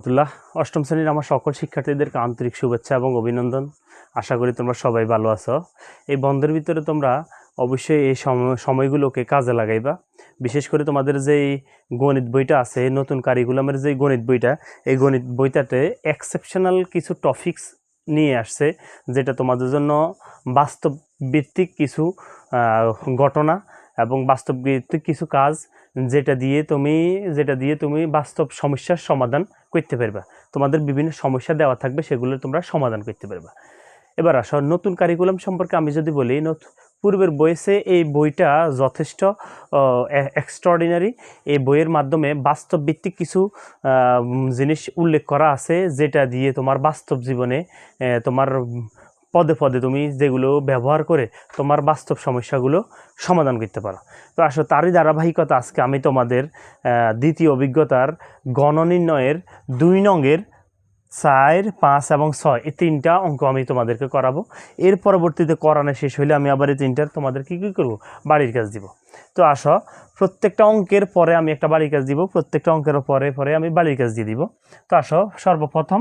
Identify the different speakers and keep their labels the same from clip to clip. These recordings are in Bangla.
Speaker 1: আব্দুল্লাহ, অষ্টম শ্রেণির আমার সকল শিক্ষার্থীদেরকে আন্তরিক শুভেচ্ছা এবং অভিনন্দন। আশা করি তোমরা সবাই ভালো আছো। এই বন্ধের ভিতরে তোমরা অবশ্যই এই সময় সময়গুলোকে কাজে লাগাইবা। বিশেষ করে তোমাদের যে এই গণিত বইটা আছে, নতুন কারিকুলামের যে গণিত বইটা, এই গণিত বইটাতে এক্সেপশনাল কিছু টপিকস নিয়ে আসছে, যেটা তোমাদের জন্য বাস্তব ভিত্তিক কিছু ঘটনা এবং বাস্তব ভিত্তিক কিছু কাজ যেটা দিয়ে তুমি, যেটা দিয়ে তুমি বাস্তব সমস্যার সমাধান করতে পারবা। তোমাদের বিভিন্ন সমস্যা দেওয়া থাকবে, সেগুলো তোমরা সমাধান করতে পারবা। এবার আসো, নতুন কারিকুলাম সম্পর্কে আমি যদি বলি পূর্বের বয়সে এই বইটা যথেষ্ট এক্সট্রাঅর্ডিনারি এই বইয়ের মাধ্যমে বাস্তব ভিত্তিক কিছু জিনিস উল্লেখ করা আছে, যেটা দিয়ে তোমার বাস্তব জীবনে তোমার পদে পদে তুমি যেগুলো ব্যবহার করে তোমার বাস্তব সমস্যাগুলো সমাধান করতে পারো। তো আসলে তারই ধারাবাহিকতা আজকে আমি তোমাদের দ্বিতীয় অভিজ্ঞতার গণনির্ণয়ের দুই নঙের চার, পাঁচ এবং ছয় এই তিনটা অঙ্ক আমি তোমাদেরকে করাবো। এর পরবর্তীতে করানো শেষ হলে আমি আবার এই তিনটার তোমাদেরকে কী করব? বাড়ির কাজ দিব। তো আসো, প্রত্যেকটা অঙ্কের পরে আমি একটা বাড়ির কাজ দিব, প্রত্যেকটা অঙ্কের পরে পরে আমি বাড়ির কাজ দিয়ে দিব। তো আসো, সর্বপ্রথম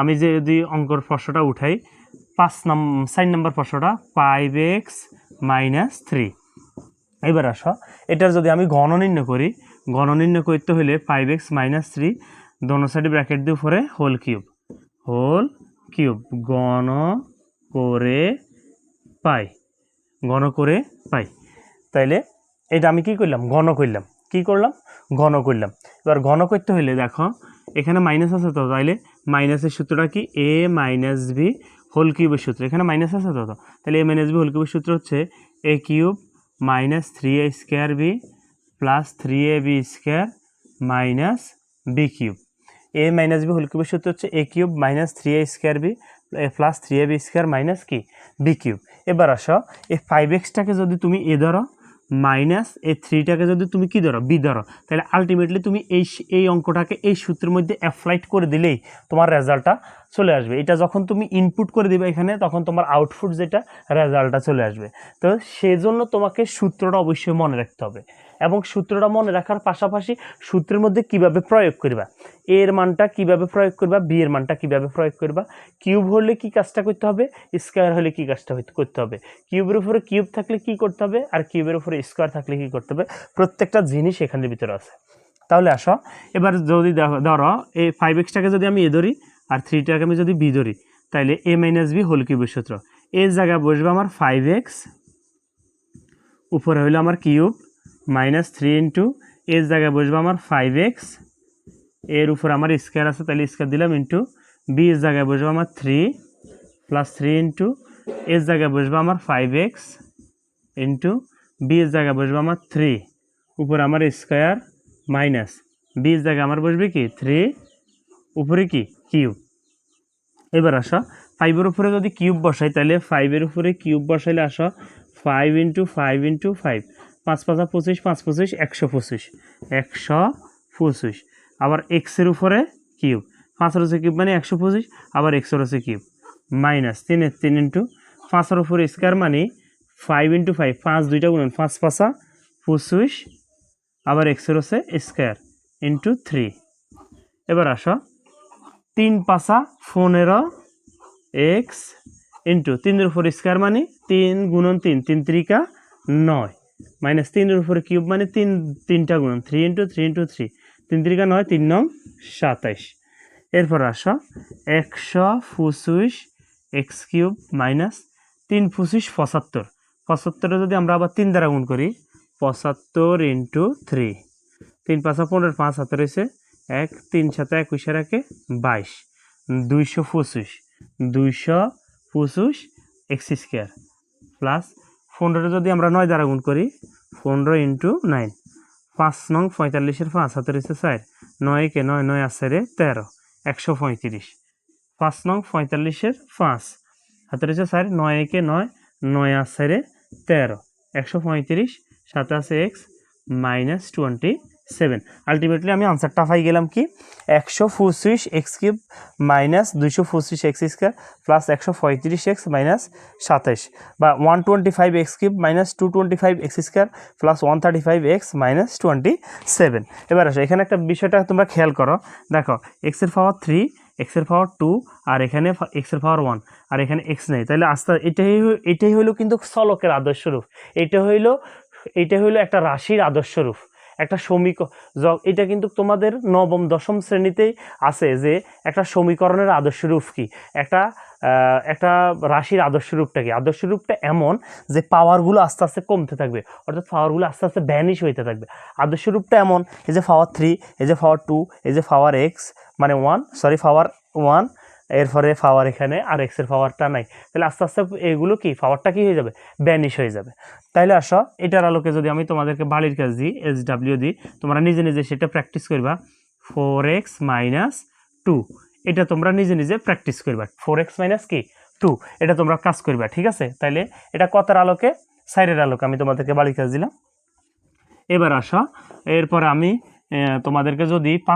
Speaker 1: আমি যদি অঙ্কর প্রশ্নটা উঠাই পাঁচ নাম চার নম্বর প্রশ্নটা ফাইভ এক্স মাইনাস থ্রি এবার আসো, এটার যদি আমি ঘন নির্ণয় করি, ঘন নির্ণয় করতে হলে ফাইভ এক্স মাইনাস থ্রি দোনো সাইডে ব্র্যাকেট দিয়ে উপরে হোল কিউব হোল কিউব ঘন করে পাই, ঘন করে পাই। তাইলে এটা আমি কি করলাম? ঘন করলাম। কি করলাম? ঘন করলাম। এবার ঘন করতে হলে দেখো, এখানে মাইনাস আছে তো, তাইলে মাইনাসের সূত্রটা কি? এ মাইনাস বি হোল কিউবের সূত্র। এখানে মাইনাস আছে তো তাহলে এ মাইনাস বি হোল কিউবের সূত্র হচ্ছে a cube minus three a square b plus three a b square minus b cube a minus b whole কিউবের সূত্র হচ্ছে a cube minus three a square b plus three a b square minus কি? বি কিউব এবার আসো, এই ফাইভ এক্সটাকে যদি তুমি এ ধরো মাইনাস এই থ্রিটাকে যদি তুমি কি ধরো বি ধরো, তাহলে আলটিমেটলি তুমি এই এই অঙ্কটাকে এই সূত্রের মধ্যে অ্যাপ্লাইড করে দিলেই তোমার রেজাল্টটা চলে আসবে। এটা যখন তুমি ইনপুট করে দিবে এখানে, তখন তোমার আউটপুট যেটা রেজাল্টটা চলে আসবে। তো সেজন্য তোমাকে সূত্রটা অবশ্যই মনে রাখতে হবে। এবং সূত্রটা মনে রাখার পাশাপাশি সূত্রের মধ্যে কীভাবে প্রয়োগ করবা? এর মানটা কীভাবে প্রয়োগ করবা? বি এর মানটা কীভাবে প্রয়োগ করবা? কিউব হলে কি কাজটা করতে হবে? স্কোয়ার হলে কি কাজটা করতে হবে? কিউবের উপরে কিউব থাকলে কি করতে হবে? আর কিউবের উপরে স্কোয়ার থাকলে কি করতে হবে? প্রত্যেকটা জিনিস এখানের ভিতরে আছে। তাহলে আসো, এবার যদি ধরো এই ফাইভ এক্সটাকে যদি আমি এ ধরি, আর থ্রিটাকে আমি যদি বি ধরি তাহলে এ মাইনাস বি হোল কিউবের সূত্র। এর জায়গায় বসবে আমার ফাইভ এক্স উপরে হইল আমার কিউব মাইনাস থ্রি ইন্টু এর জায়গায় বসবে আমার ফাইভ এক্সের উপর আমার স্কোয়ার আছে, তাহলে স্কোয়ার দিলাম ইন্টু বি এর জায়গায় বসবে আমার থ্রি প্লাস থ্রি ইন্টু এর জায়গায় বসবে আমার ফাইভ এক্স ইন্টু বি এর জায়গায় বসবে আমার থ্রি উপরে আমার স্কোয়ার মাইনাস বি এর জায়গায় আমার বসবে কি? থ্রি উপরে কি? কিউব এবার আসো ফাইভের উপরে যদি কিউব বসাই, তাহলে ফাইভের উপরে কিউব বসাইলে আসো five into five into five পাঁচ পাঁচা পঁচিশ, পাঁচ পঁচিশ, একশো পঁচিশ। একশো পঁচিশ। আবার এক্সের উপরে কিউব। পাঁচের হচ্ছে কিউব মানে একশো পঁচিশ, আবার এক্সের হচ্ছে কিউব। মাইনাস তিনের তিন ইন্টু পাঁচের উপরে স্কোয়ার মানে ফাইভ ইন্টু ফাইভ পাঁচ দুইটা গুণন, পাঁচ পাঁচা পঁচিশ, আবার এক্সের হচ্ছে স্কোয়ার ইন্টু থ্রি এবার আসো। তিন পাঁচা পনেরো এক্স ইন্টু তিনের উপর স্কোয়ার মানে তিন গুণন তিন তিন ত্রিকা নয়। মাইনাস তিনের উপরে কিউব মানে তিন, তিনটা গুণন three into three into three তিন ত্রিকা নয়, তিন নং সাতাইশ। এরপর আসো, একশো পঁচিশ এক্স কিউব মাইনাস তিন পঁচিশ পঁচাত্তর। পঁচাত্তরে যদি আমরা আবার তিন দ্বারা গুণ করি, পঁচাত্তর ইন্টু থ্রি তিন পাঁচা পনেরো, পাঁচ হাতে রয়েছে, এক, তিন সাথে একুশে রাখে বাইশ। দুইশো পঁচিশ দুইশো পঁচিশ এক্স স্কোয়ার প্লাস পনেরো যদি আমরা নয় দ্বারা গুণ করি পনেরো ইন্টু নাইন পাঁচ নং পঁয়তাল্লিশের পাঁচ রয়েছে চার। নয় কে নয় নয় আছে রে তেরো, একশো পঁয়ত্রিশ। পাঁচ নং পঁয়তাল্লিশের পাঁচ হাতে চার, নয় একে নয় নয় আছে রে তেরো, একশো পঁয়ত্রিশ সাতাশে x, minus twenty. Seven. Ultimately আমি আনসারটা পাই গেলাম কি? একশো পঁচিশ এক্স কিউব মাইনাস দুইশো পঁচিশ এক্স স্কোয়ার প্লাস একশো পঁয়ত্রিশ এক্স মাইনাস সাতাইশ বা one twenty five x cube minus two twenty five x square plus one thirty five x minus twenty seven এবার আসো, এখানে একটা বিষয়টা তোমরা খেয়াল করো। দেখো এক্সের পাওয়ার থ্রি এক্সের পাওয়ার টু আর এখানে এক্সের পাওয়ার ওয়ান আর এখানে এক্স নেই। তাহলে আস্তে, এটাই এটাই হইল কিন্তু চলকের আদর্শ রূপ এটা হইল এটা হইল একটা রাশির আদর্শ রূপ একটা সমীক এটা কিন্তু তোমাদের নবম, দশম শ্রেণীতেই আছে যে একটা সমীকরণের আদর্শ রূপ কি? একটা একটা রাশির আদর্শ রূপটা কি? আদর্শ রূপটা এমন যে পাওয়ারগুলো আস্তে আস্তে কমতে থাকবে, অর্থাৎ পাওয়ারগুলো আস্তে আস্তে ভ্যানিশ হইতে থাকবে। আদর্শ রূপটা এমন, এই যে পাওয়ার থ্রি এই যে পাওয়ার টু এই যে পাওয়ার এক্স মানে ওয়ান সরি পাওয়ার ওয়ান এরপরে পাওয়ার এখানে আর এক্সের পাওয়ারটা নাই। তাহলে আস্তে আস্তে এগুলো কি? পাওয়ারটা কি হয়ে যাবে? ব্যানিশ হয়ে যাবে। তাইলে আসো, এটার আলোকে যদি আমি তোমাদেরকে বাড়ির কাজ দিই এস ডাব্লিউ দিই, তোমরা নিজে নিজে সেটা প্র্যাকটিস করবা। ফোর এক্স মাইনাস টু এটা তোমরা নিজে নিজে প্র্যাকটিস করবা। ফোর এক্স মাইনাস কি? টু এটা তোমরা কাজ করবা, ঠিক আছে? তাইলে এটা কতার আলোকে সাইডের আলোকে আমি তোমাদেরকে বাড়ির কাজ দিলাম। এবার আসো, এরপর আমি তোমাদেরকে যদি পাঁচ